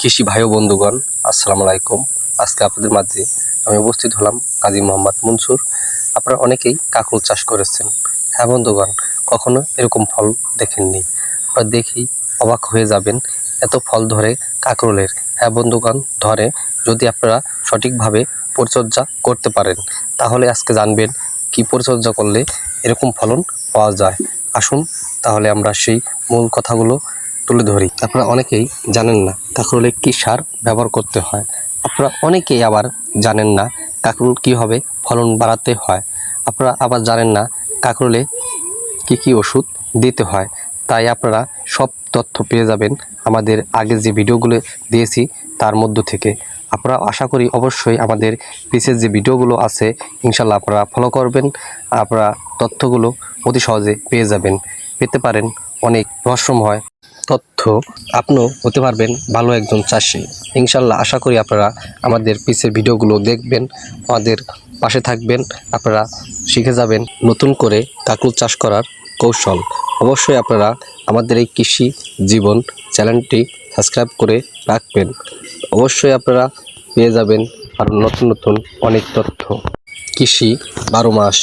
কৃষি ভাই ও বন্ধুগণ, আসসালামু আলাইকুম। আজকে আপনাদের মাঝে আমি উপস্থিত হলাম কাজী মোহাম্মদ মনসুর। আপনারা অনেকেই কাঁকরোল চাষ করেছেন। হ্যাঁ বন্ধুগণ, কখনো এরকম ফল দেখেননি। আপনারা দেখেই অবাক হয়ে যাবেন এত ফল ধরে কাঁকরোলের। হ্যাঁ বন্ধুগণ, ধরে যদি আপনারা সঠিকভাবে পরিচর্যা করতে পারেন, তাহলে আজকে জানবেন কি পরিচর্যা করলে এরকম ফলন পাওয়া যায়। আসুন, তাহলে আমরা সেই মূল কথাগুলো তুলে ধরি। আপনারা অনেকেই জানেন না কাঁকরোলে কী সার ব্যবহার করতে হয়। আপনারা অনেকেই আবার জানেন না কাঁকরোল কীভাবে ফলন বাড়াতে হয়। আপনারা আবার জানেন না কাঁকরোলে কী কী ওষুধ দিতে হয়। তাই আপনারা সব তথ্য পেয়ে যাবেন আমাদের আগে যে ভিডিওগুলো দিয়েছি তার মধ্য থেকে। আপনারা আশা করি অবশ্যই আমাদের পিছের যে ভিডিওগুলো আছে, ইনশাল্লাহ আপনারা ফলো করবেন। আপনারা তথ্যগুলো অতি সহজে পেয়ে যাবেন। পেতে পারেন, অনেক রহস্যময় তথ্য আপনিও হতে পারবেন ভালো একজন চাষি। ইনশাল্লাহ আশা করি আপনারা আমাদের পিসের ভিডিওগুলো দেখবেন, আমাদের পাশে থাকবেন, আপনারা শিখে যাবেন নতুন করে কাকুল চাষ করার কৌশল। অবশ্যই আপনারা আমাদের এই কৃষি জীবন চ্যানেলটি সাবস্ক্রাইব করে রাখবেন। অবশ্যই আপনারা পেয়ে যাবেন আর নতুন নতুন অনেক তথ্য। কৃষি বারো মাস।